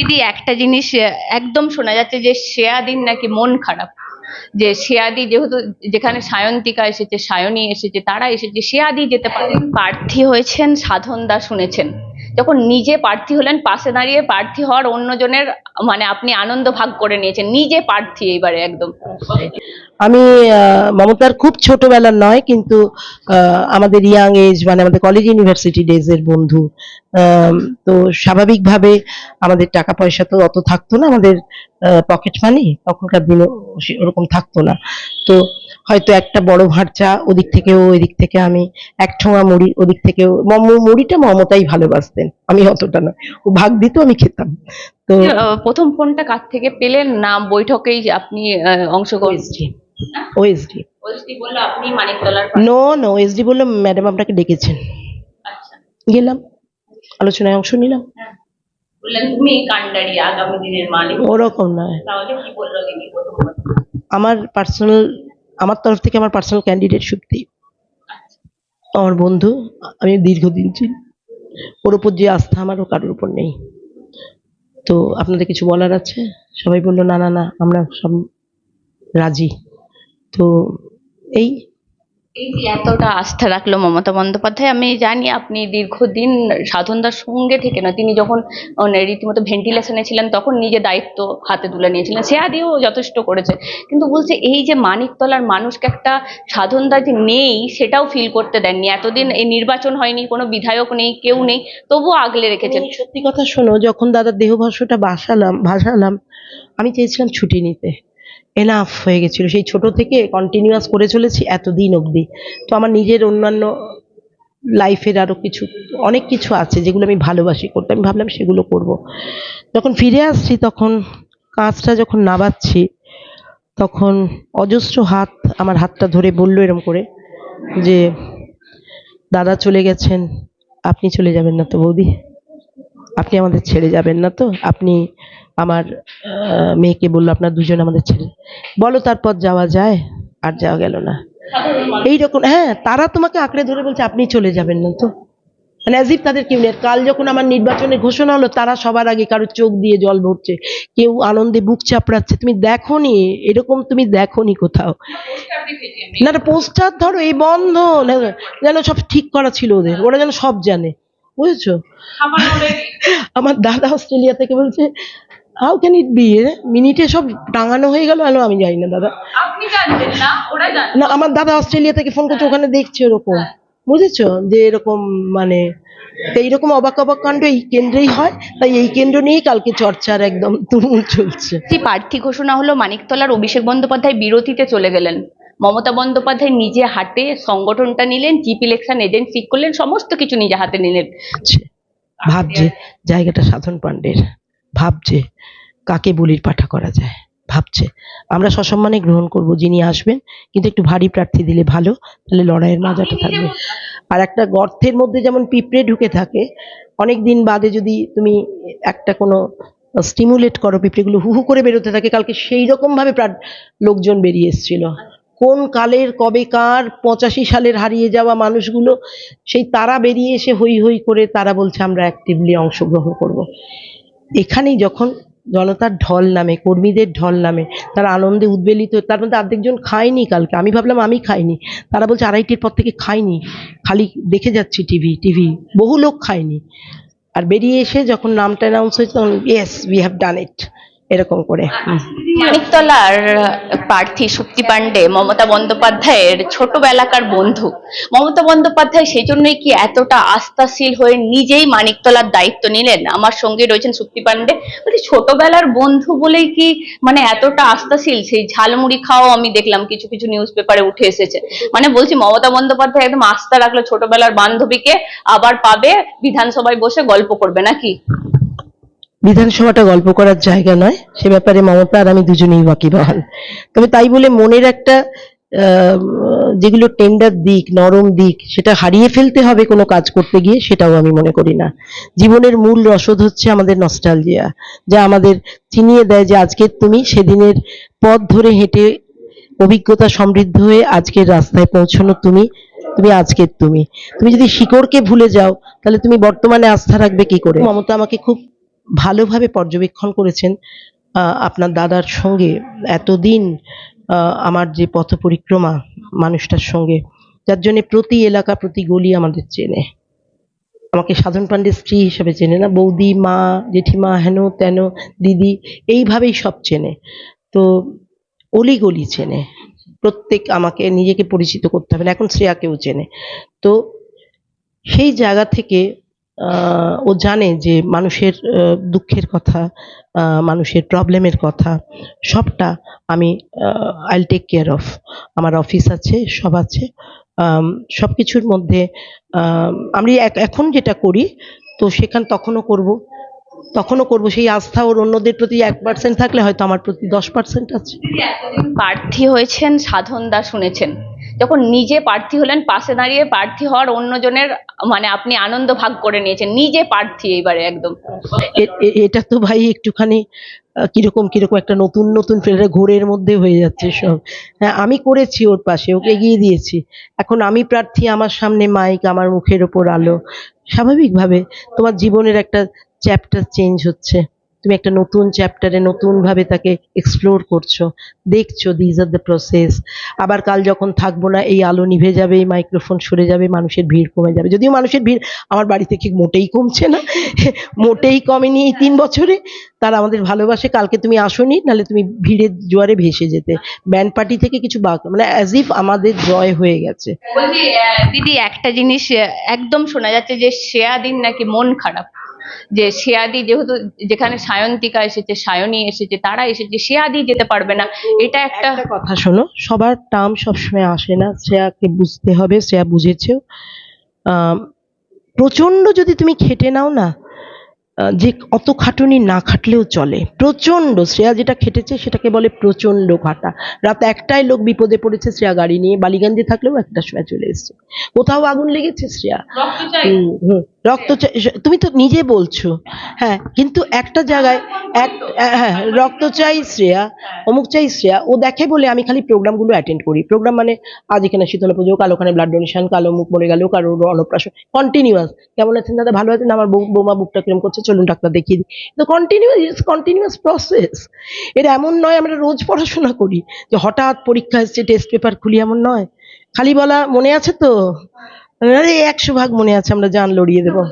দিদি একটা জিনিস একদম শোনা যাচ্ছে যে শেয়াদিন নাকি মন খারাপ। যে শেয়াদি যেহেতু যেখানে সায়ন্তিকা এসেছে, সায়নী এসেছে, তারা এসেছে শেয়াদি যেতে পারে। প্রার্থী হয়েছেন সাধন দা শুনেছেন। যখন নিজে প্রার্থী হলেন, পাশে দাঁড়িয়ে প্রার্থী হওয়ার অন্যজনের মানে আপনি আনন্দ ভাগ করে নিয়েছেন। নিজে প্রার্থী এইবারে একদম। আমি মমতার খুব ছোটবেলার নয় কিন্তু আমাদের ইয়াং এজ মানে আমাদের কলেজ ইউনিভার্সিটি ডেজ এর বন্ধু। তো স্বাভাবিকভাবে আমাদের টাকা পয়সা তো অত থাকতো না আমাদের পকেট মানি তখনকার দিনে ওরকম থাকতো না। তো হয়তো একটা বড় ভাঁড় চা ওদিক থেকেও এদিক থেকে আমি এক ঠোঙা মুড়ি ওদিক থেকেও মম- মুড়িটা মমতাই ভালোবাসতেন আমি অতটা না ও ভাগ দিত আমি খেতাম। তো প্রথম ফোনটা কার থেকে পেলেন? না বৈঠকেই আপনি অংশগ্রহণ ওএসডি ওএসডি বলল আপনি মানিকতলার নো নো ওএসডি বলল ম্যাডাম আপনাকে ডেকেছেন। আচ্ছা। গেলাম। আলোচনায় অংশ নিলাম। বললেন তুমি কান্ডারি আগামী দিনের মালিক। ওরকম নয়। তাহলে কি বলল দিদি আমার পার্সোনাল আমার তরফ থেকে আমার পার্সোনাল ক্যান্ডিডেট সত্যি। আমার বন্ধু আমি দীর্ঘদিন চিনি। ওর উপর যে আস্থা আমারও কারোর উপর নেই। তো আপনাদের কিছু বলার আছে? সবাই বলল না না না আমরা সব রাজি। তো এই। এই যে এতটা আস্থা রাখল মমতা বন্দ্যোপাধ্যায় আমি জানি আপনি দীর্ঘদিন সাধনদার সঙ্গে থেকে না তিনি যখন রীতিমতো ভেন্টিলেশনে ছিলেন তখন নিজে দায়িত্ব হাতে তুলে নিয়েছিলেন। সে আদিও যথেষ্ট করেছে। কিন্তু বলছে এই যে মানিকতলার মানুষকে একটা সাধনদা যে নেই সেটাও ফিল করতে দেননি। এতদিন এই নির্বাচন হয়নি কোনো বিধায়ক নেই কেউ নেই তবুও আগলে রেখেছেন। সত্যি কথা শোনো যখন দাদার দেহভাষ্যটা ভাসালাম ভাসালাম আমি চেয়েছিলাম ছুটি নিতে। এনাফ হয়ে গেছিল। সেই ছোট থেকে কন্টিনিউয়াস করে চলেছি এতদিন অবধি। তো আমার নিজের অন্যান্য লাইফের আরও কিছু, অনেক কিছু আছে যেগুলো আমি ভালোবাসি করতে। আমি ভাবলাম সেগুলো করব। যখন ফিরে আসছি, তখন কাঁচটা যখন নাবাচ্ছি তখন অজস্র হাত আমার হাতটা ধরে বলল এরম করে যে, দাদা চলে গেছেন, আপনি চলে যাবেন না তো বৌদি। আপনি আমাদের ছেড়ে যাবেন না তো? আপনি আমার মেয়েকে বলল আপনার দুজন আমাদের ছেড়ে বলো তারপর যাওয়া যায় আর যাওয়া গেল না। এইরকম হ্যাঁ তারা তোমাকে আঁকড়ে ধরে বলছে আপনি চলে যাবেন না তো? মানে অ্যাজ তাদের কেউ নেই। কাল যখন আমার নির্বাচনের ঘোষণা হলো তারা সবার আগে কারও চোখ দিয়ে জল ভরছে। কেউ আনন্দে বুক চাপড়াচ্ছে। তুমি দেখোনি? এরকম তুমি দেখোনি কোথাও। না না পোস্টার ধরো এই বন্ধ। না, যেন সব ঠিক করা ছিল ওদের। ওরা যেন সব জানে। বুঝেছ? আমার দাদা অস্ট্রেলিয়া থেকে বলছে হাউ ক্যান ইট বি মিনিটে সব টাঙানো হয়ে গেল। আলো আমি যাই না দাদা। না ওরা জানতেন না আমার দাদা অস্ট্রেলিয়া থেকে ফোন করছে ওখানে দেখছে এরকম। বুঝেছ? যে এরকম মানে এইরকম অবাক অবাক কাণ্ড এই কেন্দ্রেই হয় তাই এই কেন্দ্র নিয়েই কালকে চর্চার একদম তুমুল চলছে। যে প্রার্থী ঘোষণা হলো মানিকতলার অভিষেক বন্দ্যোপাধ্যায় বিরতিতে চলে গেলেন। মমতা বন্দ্যোপাধ্যায় নিজে হাতে সংগঠনটা নিলেন জিপ ইলেকশন এজেন্ট ঠিক করলেন সমস্ত কিছু নিজে হাতে নিলেন। ভাবছে জায়গাটা সাধন পাণ্ডের ভাবছে কাকে বলির পাঠা করা যায় ভাবছে। আমরা সসম্মানে গ্রহণ করব যিনি আসবেন কিন্তু একটু ভারী প্রার্থী দিলে ভালো তাহলে লড়াইয়ের মজাটা থাকবে। আর একটা গর্তের মধ্যে যেমন পিঁপড়ে ঢুকে থাকে অনেক দিন বাদে যদি তুমি একটা কোনো স্টিমুলেট করো পিঁপড়েগুলো হু হু করে বেরোতে থাকে কালকে সেই রকম ভাবে প্রার- লোকজন বেরিয়ে এসেছিল। কোন কালের কবে কার পঁচাশি সালের হারিয়ে যাওয়া মানুষগুলো, সেই তারা বেরিয়ে এসে হই হই করে তারা বলছে, আমরা অ্যাক্টিভলি অংশগ্রহণ করব। এখানেই যখন জনতার ঢল নামে, কর্মীদের ঢল নামে, তারা আনন্দে উদ্বেলিত, তার মধ্যে অর্ধেকজন খায়নি কালকে, আমি ভাবলাম আমি খাইনি। তারা বলছে, আড়াইটের পর থেকে খাইনি, খালি দেখে যাচ্ছি টিভি টিভি, বহু লোক খায়নি। আর বেরিয়ে এসে যখন নামটা অ্যানাউন্স হয়েছে, তখন yes we have done it এরকম করে। মানিকতলার প্রার্থী শক্তি পাণ্ডে মমতা বন্দ্যোপাধ্যায়ের ছোটবেলাকার বন্ধু। মমতা বন্দ্যোপাধ্যায় সেই জন্যই কি এতটা আস্থাশীল হয়ে নিজেই মানিকতলার দায়িত্ব নিলেন? আমার সঙ্গে রয়েছেন শক্তি পাণ্ডে। বলছি ছোটবেলার বন্ধু বলেই কি মানে এতটা আস্থাশীল? সেই ঝালমুড়ি খাওয়াও আমি দেখলাম কিছু কিছু নিউজ পেপারে উঠে এসেছে। মানে বলছি মমতা বন্দ্যোপাধ্যায় একদম আস্থা রাখল ছোটবেলার বান্ধবীকে আবার পাবে বিধানসভায় বসে গল্প করবে নাকি? বিধানসভাটা গল্প করার জায়গা নয়, সে ব্যাপারে মমতা আর আমি দুজনেই ওয়াকিবহাল। তবে তাই বলে মনের একটা যেগুলো টেন্ডার দিক, নরম দিক, সেটা হারিয়ে ফেলতে হবে কোনো কাজ করতে গিয়ে, সেটাও আমি মনে করি না। জীবনের মূল রসদ হচ্ছে আমাদের নস্টালজিয়া যা আমাদের চিনিয়ে দেয় যে আজকে তুমি সেদিনের পথ ধরে হেঁটে অভিজ্ঞতা সমৃদ্ধ হয়ে আজকের রাস্তায় পৌঁছানো তুমি তুমি আজকের তুমি। তুমি যদি শিকড়কে ভুলে যাও, তাহলে তুমি বর্তমানে আস্থা রাখবে কি করে? মমতা আমাকে খুব ভালোভাবে পর্যবেক্ষণ করেছেন আপনার দাদার সঙ্গে। এতদিন আমার যে পথ পরিক্রমা মানুষটার সঙ্গে, যার জন্য প্রতি এলাকা, প্রতি গলি আমাদের চেনে। আমাকে সাধন পাণ্ডের স্ত্রী হিসেবে চেনে না, বৌদি, মা, জেঠিমা, হেন, তেন, দিদি, এইভাবেই সব চেনে। তো অলি গলি চেনে। প্রত্যেক আমাকে, নিজেকে পরিচিত করতে হবে না, এখন শ্রেয়াকেও চেনে। তো সেই জায়গা থেকে ও জানে যে মানুষের দুঃখের কথা মানুষের প্রবলেমের কথা, সবটা আমি আইল টেক কেয়ার অফ আমার অফিস আছে, সব আছে সব কিছুর মধ্যে, আমি এখন যেটা করি, তো সেখান তখনও করব তখনও করব, সেই আস্থা ওর অন্যদের প্রতি এক পার্সেন্ট থাকলে হয়তো আমার প্রতি দশ পার্সেন্ট আছে। প্রার্থী হয়েছেন সাধন দা শুনেছেন। যখন নিজে প্রার্থী হলেন, পাশে দাঁড়িয়ে প্রার্থী হওয়ার অন্যজনের মানে আপনি আনন্দ ভাগ করে নিয়েছেন। নিজে প্রার্থী এইবারে একদম। এটা তো ভাই একটুখানি কীরকম কীরকম একটা নতুন নতুন ফেরে ঘোরের মধ্যে হয়ে যাচ্ছে সব। হ্যাঁ আমি করেছি ওর পাশে, ওকে এগিয়ে দিয়েছি। এখন আমি প্রার্থী, আমার সামনে মাইক, আমার মুখের ওপর আলো। স্বাভাবিকভাবে তোমার জীবনের একটা চ্যাপ্টার চেঞ্জ হচ্ছে। তুমি একটা নতুন চ্যাপ্টারে নতুনভাবে তাকে এক্সপ্লোর করছ, দেখছ দিজ আর দ্য প্রসেস আবার কাল যখন থাকব না, এই আলো নিভে যাবে, এই মাইক্রোফোন সরে যাবে, মানুষের ভিড় কমে যাবে। যদিও মানুষের ভিড় আমার বাড়িতে ঠিক মোটেই কমছে না, মোটেই কমেনি এই তিন বছরে, তারা আমাদের ভালোবাসে, কালকে তুমি আসোনি, নাহলে তুমি ভিড়ের জোয়ারে ভেসে যেতে। ব্যান্ড পার্টি থেকে কিছু বাক মানে অ্যাজ ইফ আমাদের জয় হয়ে গেছে। দিদি, একটা জিনিস একদম শোনা যাচ্ছে যে শেয়াদিন নাকি মন খারাপ। যে শেয়াদি যেহেতু যেখানে সায়ন্তিকা এসেছে সায়নী এসেছে তারা এসেছে শেয়াদি যেতে পারবে না। এটা একটা কথা শোনো সবার টার্ম সবসময় আসে না শ্রেয়াকে বুঝতে হবে শ্রেয়া বুঝেছেও। আম, প্রচণ্ড যদি তুমি খেটে নাও না যে অত খাটুনি না খাটলেও চলে। প্রচণ্ড শ্রেয়া যেটা খেটেছে সেটাকে বলে প্রচণ্ড খাটা রাত একটাই লোক বিপদে পড়েছে শ্রেয়া গাড়ি নিয়ে বালিগঞ্জে থাকলেও একটা সময় চলে এসছে। কোথাও আগুন লেগেছে শ্রেয়া? হুম, হুম। রক্ত তুমি তো নিজে বলছো। হ্যাঁ কিন্তু একটা জায়গায় এক হ্যাঁ রক্ত চাই শ্রেয়া, অমুক চাই শ্রেয়া, ও দেখে বলে আমি খালি প্রোগ্রামগুলো অ্যাটেন্ড করি। প্রোগ্রাম মানে আজ এখানে শীতলা পুজো, কাল ওখানে ব্লাড ডোনেশন কালো মুখ মরে গেল কারও অন্নপ্রাশন কন্টিনিউয়াস কেমন আছেন দাদা? ভালো আছেন? আমার বৌমা বুকটা কিরম করছে? চলুন ডাক্তার দেখিয়ে দিই। তো কন্টিনিউয়াস ইটস কন্টিনিউয়াস প্রসেস এটা এমন নয়, আমরা রোজ পড়াশোনা করি। যে হঠাৎ পরীক্ষা এসছে টেস্ট পেপার খুলি এমন নয়। খালি বলা মনে আছে তো? একশো ভাগ মনে আছে আমরা জান লড়িয়ে দেবো।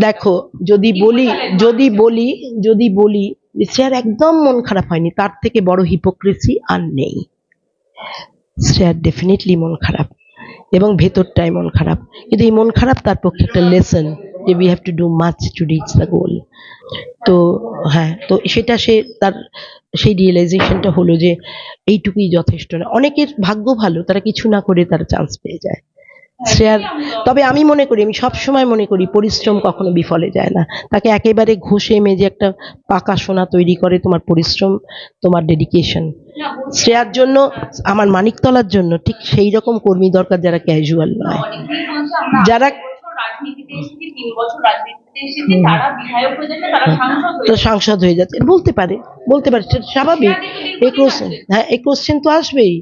দেখো যদি বলি যদি বলি যদি বলি শ্রেয়ার একদম মন খারাপ হয়নি তার থেকে বড় হিপোক্রেসি আর নেই। শ্রেয়ার ডেফিনেটলি মন খারাপ এবং ভেতরটাই মন খারাপ। কিন্তু এই মন খারাপ তার পক্ষে একটা লেসন যে we have to do much to reach the goal তো হ্যাঁ তো সেটা সে তার, সেই রিয়েলাইজেশনটা হলো যে এইটুকুই যথেষ্ট না। অনেকের ভাগ্য ভালো, তারা কিছু না করে তারা চান্স পেয়ে যায়। শ্রেয়ার তবে আমি মনে করি, আমি সব সময় মনে করি পরিশ্রম কখনো বিফলে যায় না। তাকে একেবারে ঘষে মেজে একটা পাকা সোনা তৈরি করে তোমার পরিশ্রম, তোমার ডেডিকেশন শ্রেয়ার জন্য, আমার মানিকতলার জন্য ঠিক সেই রকম কর্মী দরকার যারা ক্যাজুয়াল নয়। যারা রাজনীতিতে এসেছে তিন বছর রাজনীতিতে এসেছে তারা বিধায়ক হয়ে যাচ্ছে তারা সাংসদ হয়ে সাংসদ হয়ে যাচ্ছে। বলতে পারে বলতে পারে স্বাভাবিক। এই কোশ্চেন হ্যাঁ এই কোশ্চেন তো আসবেই।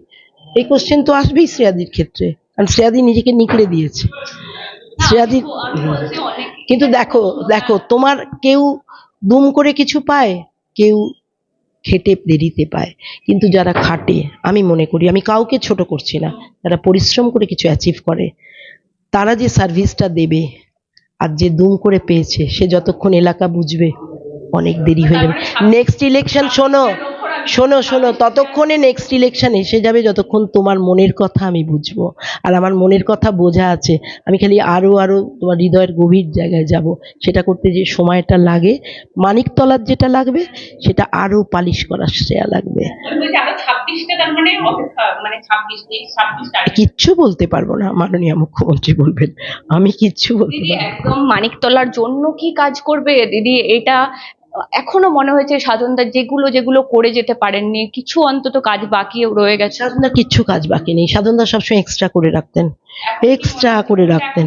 এই কোশ্চেন তো আসবেই শ্রেয়াদির ক্ষেত্রে। কারণ শ্রেয়াদি নিজেকে নিকড়ে দিয়েছে। শ্রেয়াদি কিন্তু দেখো দেখো তোমার কেউ দুম করে কিছু পায় কেউ খেটে দেরিতে পায়। কিন্তু যারা খাটে আমি মনে করি আমি কাউকে ছোট করছি না। যারা পরিশ্রম করে কিছু অ্যাচিভ করে তারা যে সার্ভিসটা দেবে আর যে দুম করে পেয়েছে সে যতক্ষণ এলাকা বুঝবে অনেক দেরি হয়ে যাবে। নেক্সট ইলেকশন শোনো। শোনো শোনো ততক্ষণে নেক্সট ইলেকশন এসে যাবে যতক্ষণ তোমার মনের কথা আমি বুঝব। আর আমার মনের কথা বোঝা আছে আমি খালি আরও আরও তোমার হৃদয়ের গভীর জায়গায় যাব। সেটা করতে যে সময়টা লাগে মানিকতলার যেটা লাগবে সেটা আরও পালিশ করার শ্রেয়া লাগবে। মানে মানে কিচ্ছু বলতে পারব না মাননীয় মুখ্যমন্ত্রী বলবেন। আমি কিচ্ছু বলতে পারব। একদম মানিকতলার জন্য কি কাজ করবে? দিদি এটা এখনও মনে হয়েছে সাধনদার যেগুলো যেগুলো করে যেতে পারেননি কিছু অন্তত কাজ বাকি রয়ে গেছে। সাধনদার কিচ্ছু কাজ বাকি নেই। সাধনদার সবসময় এক্সট্রা করে রাখতেন। এক্সট্রা করে রাখতেন।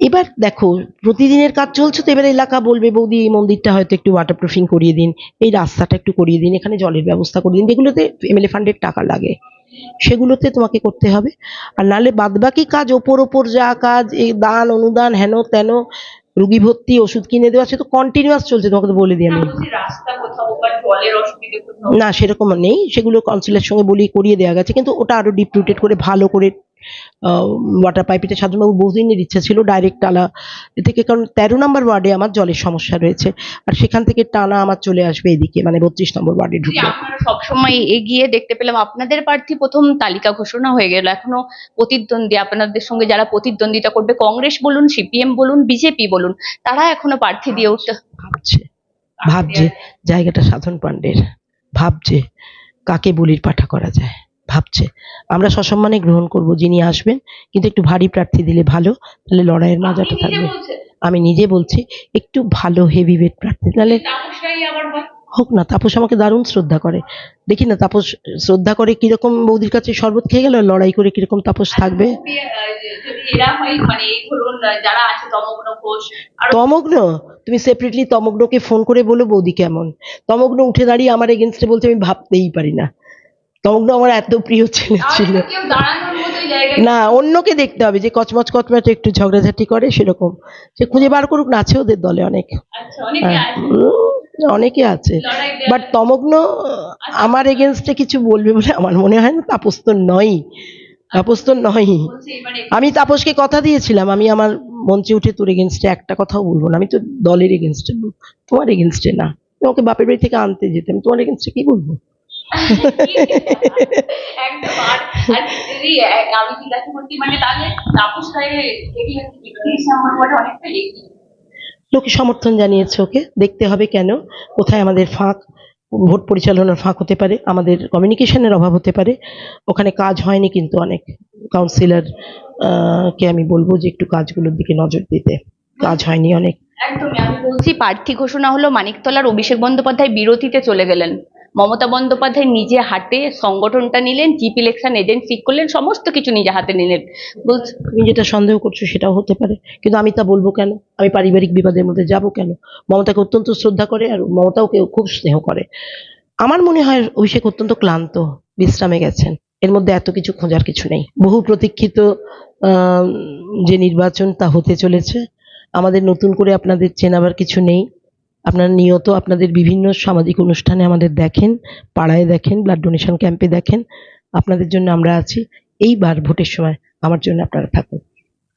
এবার দেখো প্রতিদিনের কাজ চলছে তো এবার এলাকা বলবে বৌদি এই মন্দিরটা হয়তো একটু ওয়াটার প্রুফিং করিয়ে দিন এই রাস্তাটা একটু করিয়ে দিন এখানে জলের ব্যবস্থা করে দিন। যেগুলোতে এমএলএ ফান্ডের টাকা লাগে সেগুলোতে তোমাকে করতে হবে। আর নালে বাদবাকি কাজ ওপর ওপর যা কাজ এই দান অনুদান হেন তেন রুগী ভর্তি ওষুধ কিনে দেওয়া সে তো কন্টিনিউয়াস চলছে তোমাকে তো বলে দিই আমি। না সেরকম নেই সেগুলো কাউন্সিলের সঙ্গে বলি করিয়ে দেওয়া গেছে কিন্তু ওটা আরও ডিপ রুটেড করে ভালো করে ওয়াটার পাইপটা সাধনবাবু বহুদিনের ইচ্ছা ছিল ডাইরেক্ট টালা এ থেকে কারণ তেরো নম্বর ওয়ার্ডে আমার জলের সমস্যা রয়েছে। আর সেখান থেকে টানা আমার চলে আসবে এদিকে মানে বত্রিশ নম্বর ওয়ার্ডে ঢুকে। সবসময় এগিয়ে দেখতে পেলাম। আপনাদের প্রার্থী প্রথম তালিকা ঘোষণা হয়ে গেল। এখনও প্রতিদ্বন্দ্বী আপনাদের সঙ্গে যারা প্রতিদ্বন্দ্বিতা করবে কংগ্রেস বলুন সিপিএম বলুন বিজেপি বলুন তারা এখনও প্রার্থী দিয়ে উঠতে ভাবছে ভাবছে। জায়গাটা সাধন পাণ্ডের। ভাবছে কাকে বলির পাঠা করা যায়। ভাবছে। আমরা সসম্মানে গ্রহণ করব যিনি আসবেন কিন্তু একটু ভারী প্রার্থী দিলে ভালো তাহলে লড়াইয়ের মজাটা থাকবে। আমি নিজে বলছি একটু ভালো হেভি ওয়েট প্রার্থী তাহলে হোক না তাপস আমাকে দারুণ শ্রদ্ধা করে। দেখি না তাপস শ্রদ্ধা করে কীরকম বৌদির কাছে শরবত খেয়ে গেল লড়াই করে কীরকম তাপস থাকবে? এরা হয় মানে তমগ্ন তুমি সেপারেটলি তমগ্নকে ফোন করে বলো বৌদি কেমন। তমগ্ন উঠে দাঁড়িয়ে আমার এগেনস্টে বলছে আমি ভাবতেই পারি না। তমগ্ন আমার এত প্রিয় ছেলে ছিল। না অন্যকে দেখতে হবে যে কচমচ কচমচ একটু ঝগড়াঝাটি করে সেরকম। সে খুঁজে বার করুক না আছে ওদের দলে অনেক। আচ্ছা অনেকে হ্যাঁ, আছে। অনেকে আছে। বাট তমগ্ন আমার এগেনস্টে কিছু বলবে বলে আমার মনে হয় না তাপস তো নয় তাপস তো নয় আমি তাপসকে কথা দিয়েছিলাম আমি আমার মঞ্চে উঠে তোর এগেনস্টে একটা কথাও বলব না আমি তো দলের এগেনস্টে তোমার এগেনস্টে না। তুমি ওকে বাপের বাড়ি থেকে আনতে যেতাম তোমার এগেনস্টে কি বলব? একদম আর আর দিদি এক- আমি জিজ্ঞাসা করছি মানে তাহলে তাপস রায় দেখলেন তিরিশ নম্বর ওয়ার্ডে অনেকটা এগিয়ে লোকে সমর্থন জানিয়েছে ওকে দেখতে হবে কেন কোথায় আমাদের ফাঁক ভোট পরিচালনার ফাঁক হতে পারে আমাদের কমিউনিকেশনের অভাব হতে পারে ওখানে কাজ হয়নি কিন্তু অনেক কাউন্সিলর কে আমি বলব যে একটু কাজগুলোর দিকে নজর দিতে কাজ হয়নি অনেক। একদমই আমি বলছি প্রার্থী ঘোষণা হলো মানিকতলার অভিষেক বন্দ্যোপাধ্যায় বিরতিতে চলে গেলেন। মমতা বন্দ্যোপাধ্যায় নিজে হাতে সংগঠনটা নিলেন জিপ ইলেকশন এজেন্ট ঠিক করলেন, সমস্ত কিছু নিজে হাতে নিলেন। তুমি যেটা সন্দেহ করছ সেটাও হতে পারে, কিন্তু আমি তা বলব কেন? আমি পারিবারিক বিবাদের মধ্যে যাব কেন? মমতাকে অত্যন্ত শ্রদ্ধা করে আর মমতাও কেউ খুব স্নেহ করে। আমার মনে হয় অভিষেক অত্যন্ত ক্লান্ত, বিশ্রামে গেছেন। এর মধ্যে এত কিছু খোঁজার কিছু নেই। বহু প্রতীক্ষিত যে নির্বাচন তা হতে চলেছে। আমাদের নতুন করে আপনাদের চেনাবার কিছু নেই। আপনারা নিয়ত আপনাদের বিভিন্ন সামাজিক অনুষ্ঠানে আমাদের দেখেন, পাড়ায় দেখেন ব্লাড ডোনেশন ক্যাম্পে দেখেন। আপনাদের জন্য আমরা আছি। এইবার ভোটের সময় আমার জন্য আপনারা থাকুন।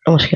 নমস্কার।